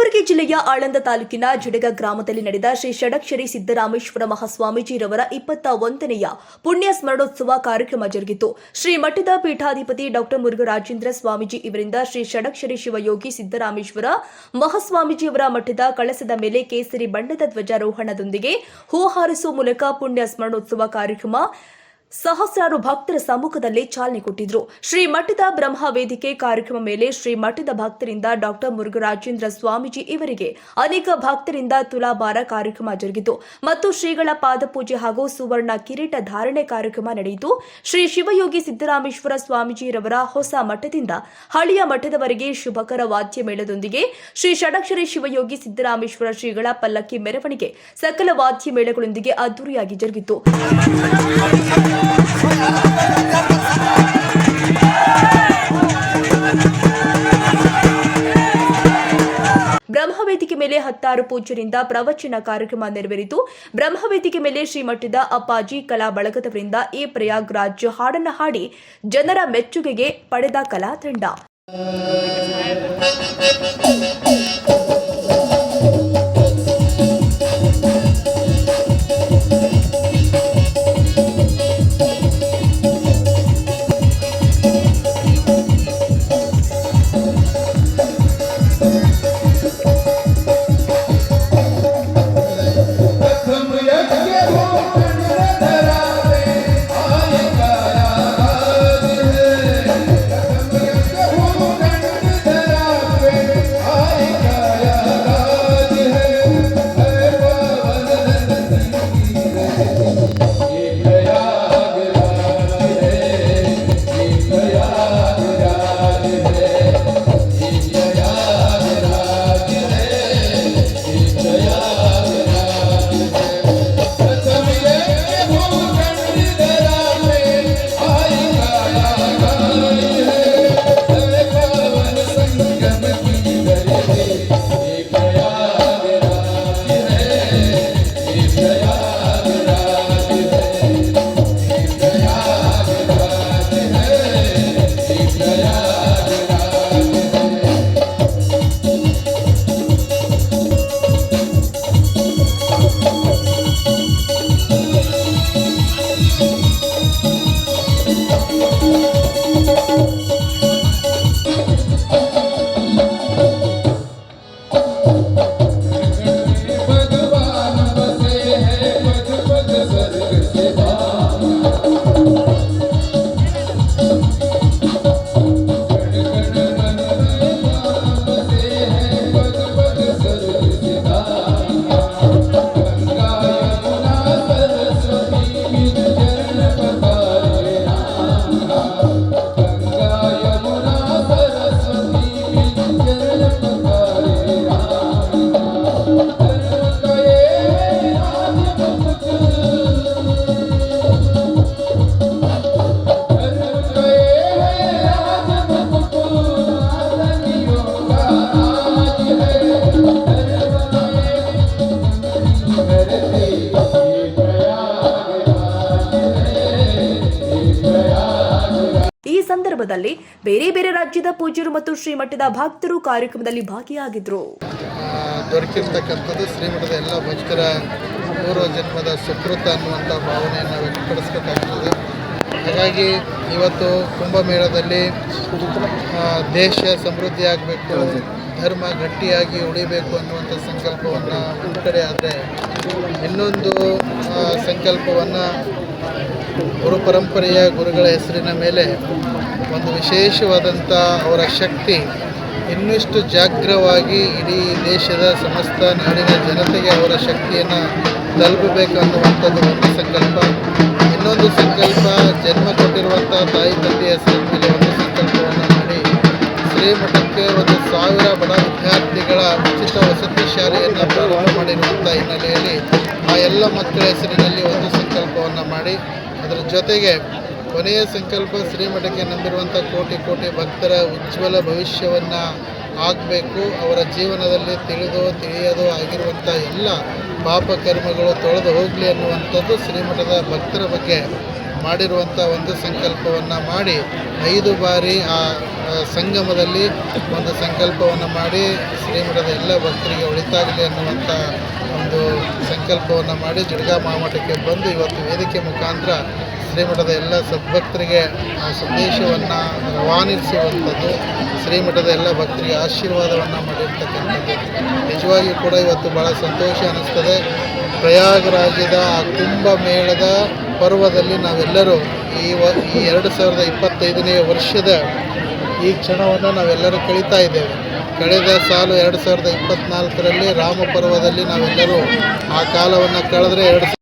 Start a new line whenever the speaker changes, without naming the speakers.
ಕಲಬುರಗಿ ಜಿಲ್ಲೆಯ ಆಳಂದ ತಾಲೂಕಿನ ಜಡಗ ಗ್ರಾಮದಲ್ಲಿ ನಡೆದ ಶ್ರೀ ಷಡಕ್ಷರಿ ಸಿದ್ದರಾಮೇಶ್ವರ ಮಹಾಸ್ವಾಮೀಜಿರವರ ಇಪ್ಪತ್ತ ಒಂದನೆಯ ಪುಣ್ಯ ಸ್ಮರಣೋತ್ಸವ ಕಾರ್ಯಕ್ರಮ ಜರುಗಿತು. ಶ್ರೀ ಮಠದ ಪೀಠಾಧಿಪತಿ ಡಾಕ್ಟರ್ ಮುರುಘರಾಜೇಂದ್ರ ಸ್ವಾಮೀಜಿ ಇವರಿಂದ ಶ್ರೀ ಷಡಕ್ಷರಿ ಶಿವಯೋಗಿ ಸಿದ್ದರಾಮೇಶ್ವರ ಮಹಾಸ್ವಾಮೀಜಿಯವರ ಮಠದ ಕಳಸದ ಮೇಲೆ ಕೇಸರಿ ಬಣ್ಣದ ಧ್ವಜಾರೋಹಣದೊಂದಿಗೆ ಹೂ ಹಾರಿಸುವ ಮೂಲಕ ಪುಣ್ಯ ಸ್ಮರಣೋತ್ಸವ ಕಾರ್ಯಕ್ರಮ ಸಹಸ್ರಾರು ಭಕ್ತರ ಸಮ್ಮುಖದಲ್ಲಿ ಚಾಲನೆ ಕೊಟ್ಟಿದ್ರು. ಶ್ರೀ ಮಠದ ಬ್ರಹ್ಮ ವೇದಿಕೆ ಕಾರ್ಯಕ್ರಮ ಮೇಲೆ ಶ್ರೀ ಮಠದ ಭಕ್ತರಿಂದ ಡಾಕ್ಟರ್ ಮುರುಘರಾಜೇಂದ್ರ ಸ್ವಾಮೀಜಿ ಇವರಿಗೆ ಅನೇಕ ಭಕ್ತರಿಂದ ತುಲಾಭಾರ ಕಾರ್ಯಕ್ರಮ ಜರುಗಿತು. ಮತ್ತು ಶ್ರೀಗಳ ಪಾದಪೂಜೆ ಹಾಗೂ ಸುವರ್ಣ ಕಿರೀಟ ಧಾರಣೆ ಕಾರ್ಯಕ್ರಮ ನಡೆಯಿತು. ಶ್ರೀ ಶಿವಯೋಗಿ ಸಿದ್ದರಾಮೇಶ್ವರ ಸ್ವಾಮೀಜಿರವರ ಹೊಸ ಮಠದಿಂದ ಹಳಿಯ ಮಠದವರೆಗೆ ಶುಭಕರ ವಾದ್ಯ ಮೇಳದೊಂದಿಗೆ ಶ್ರೀ ಷಡಕ್ಷರಿ ಶಿವಯೋಗಿ ಸಿದ್ದರಾಮೇಶ್ವರ ಶ್ರೀಗಳ ಪಲ್ಲಕ್ಕಿ ಮೆರವಣಿಗೆ ಸಕಲ ವಾದ್ಯ ಮೇಳಗಳೊಂದಿಗೆ ಅದ್ದೂರಿಯಾಗಿ ಜರುಗಿತು. ಪೂಜ್ಯರಿಂದ ಪ್ರವಚನ ಕಾರ್ಯಕ್ರಮ ನೆರವೇರಿತು. ಬ್ರಹ್ಮವೇದಿಕೆ ಮೇಲೆ ಶ್ರೀಮಠದ ಅಪ್ಪಾಜಿ ಕಲಾ ಬಳಗದವರಿಂದ ಎ ಪ್ರಯಾಗ್ರಾಜ್ ಹಾಡನ್ನ ಹಾಡಿ ಜನರ ಮೆಚ್ಚುಗೆಗೆ ಪಡೆದ ಕಲಾ ತಂಡ. ಸಂದರ್ಭದಲ್ಲಿ ಬೇರೆ ಬೇರೆ ರಾಜ್ಯದ ಪೂಜ್ಯರು ಮತ್ತು ಶ್ರೀಮಠದ ಭಕ್ತರು ಕಾರ್ಯಕ್ರಮದಲ್ಲಿ ಭಾಗಿಯಾಗಿದ್ರು.
ಆ, ದೊರಕಿರ್ತಕ್ಕಂಥದ್ದು ಶ್ರೀಮಠದ ಎಲ್ಲ ಭಕ್ತರ ಪೂರ್ವ ಜನ್ಮದ ಸುಕೃತ ಅನ್ನುವಂಥ ಭಾವನೆಯನ್ನು ವ್ಯಕ್ತಪಡಿಸಬೇಕಾಗ್ತದೆ. ಹಾಗಾಗಿ ಇವತ್ತು ಕುಂಭಮೇಳದಲ್ಲಿ ದೇಶ ಸಮೃದ್ಧಿ ಆಗಬೇಕು ಧರ್ಮ ಗಟ್ಟಿಯಾಗಿ ಉಳಿಬೇಕು ಅನ್ನುವಂಥ ಸಂಕಲ್ಪವನ್ನು ಕಡೆ ಆದರೆ ಇನ್ನೊಂದು ಸಂಕಲ್ಪವನ್ನು ಗುರು ಪರಂಪರೆಯ ಗುರುಗಳ ಹೆಸರಿನ ಮೇಲೆ ಒಂದು ವಿಶೇಷವಾದಂಥ ಅವರ ಶಕ್ತಿ ಇನ್ನಷ್ಟು ಜಾಗ್ರವಾಗಿ ಇಡೀ ದೇಶದ ಸಮಸ್ತ ನಾಡಿನ ಜನತೆಗೆ ಅವರ ಶಕ್ತಿಯನ್ನು ತಲುಪಬೇಕನ್ನುವಂಥದ್ದು ಒಂದು ಸಂಕಲ್ಪ. ಇನ್ನೊಂದು ಸಂಕಲ್ಪ ಜನ್ಮ ಕೊಟ್ಟಿರುವಂಥ ತಾಯಿ ತಂದೆಯ ಹೆಸರಿನ ಒಂದು ಸಂಕಲ್ಪವನ್ನು ಮಾಡಿ. ಶ್ರೀಮಠಕ್ಕೆ ಒಂದು ಸಾವಿರ ಬಡ ವಿದ್ಯಾರ್ಥಿಗಳ ಉಚಿತ ವಸತಿ ಶಾಲೆಯನ್ನು ಪ್ರಾರಂಭ ಮಾಡಿರುವಂಥ ಹಿನ್ನೆಲೆಯಲ್ಲಿ ಆ ಎಲ್ಲ ಮಕ್ಕಳ ಹೆಸರಿನಲ್ಲಿ ಒಂದು ಸಂಕಲ್ಪವನ್ನು ಮಾಡಿ ಅದರ ಜೊತೆಗೆ ಕೊನೆಯ ಸಂಕಲ್ಪ ಶ್ರೀಮಠಕ್ಕೆ ನಂಬಿರುವಂಥ ಕೋಟಿ ಕೋಟಿ ಭಕ್ತರ ಉಜ್ವಲ ಭವಿಷ್ಯವನ್ನು ಆಗಬೇಕು ಅವರ ಜೀವನದಲ್ಲಿ ತಿಳಿದೋ ತಿಳಿಯದೋ ಆಗಿರುವಂಥ ಎಲ್ಲ ಪಾಪ ಕರ್ಮಗಳು ತೊಳೆದು ಹೋಗಲಿ ಅನ್ನುವಂಥದ್ದು ಶ್ರೀಮಠದ ಭಕ್ತರ ಬಗ್ಗೆ ಮಾಡಿರುವಂಥ ಒಂದು ಸಂಕಲ್ಪವನ್ನು ಮಾಡಿ ಐದು ಬಾರಿ ಆ ಆ, ಸಂಗಮದಲ್ಲಿ ಒಂದು ಸಂಕಲ್ಪವನ್ನು ಮಾಡಿ ಶ್ರೀಮಠದ ಎಲ್ಲ ಭಕ್ತರಿಗೆ ಒಳಿತಾಗಲಿ ಅನ್ನುವಂಥ ಒಂದು ಸಂಕಲ್ಪವನ್ನು ಮಾಡಿ ಜುಡ್ಗಾ ಮಹಾಮಠಕ್ಕೆ ಬಂದು ಇವತ್ತು ವೇದಿಕೆ ಮುಖಾಂತರ ಶ್ರೀಮಠದ ಎಲ್ಲ ಸದ್ಭಕ್ತರಿಗೆ ಆ ಸಂದೇಶವನ್ನು ರವಾನಿಸುವಂಥದ್ದು, ಶ್ರೀಮಠದ ಎಲ್ಲ ಭಕ್ತರಿಗೆ ಆಶೀರ್ವಾದವನ್ನು ಮಾಡಿರ್ತಕ್ಕಂಥದ್ದು. ನಿಜವಾಗಿಯೂ ಕೂಡ ಇವತ್ತು ಭಾಳ ಸಂತೋಷ ಅನ್ನಿಸ್ತದೆ ಪ್ರಯಾಗರಾಜ್ಯದ ಆ ಕುಂಭಮೇಳದ ಪರ್ವದಲ್ಲಿ ನಾವೆಲ್ಲರೂ ಈ ವ, ಈ ಎರಡು ಸಾವಿರದ ಇಪ್ಪತ್ತೈದನೇ ವರ್ಷದ ಈ ಕ್ಷಣವನ್ನು ನಾವೆಲ್ಲರೂ ಕಳೀತಾ ಇದ್ದೇವೆ. ಕಳೆದ ಸಾಲು ಎರಡು ಸಾವಿರದ ಇಪ್ಪತ್ತ್ನಾಲ್ಕರಲ್ಲಿ ರಾಮಪರ್ವದಲ್ಲಿ ನಾವೆಲ್ಲರೂ ಆ ಕಾಲವನ್ನು ಕಳೆದ್ರೆ ಎರಡು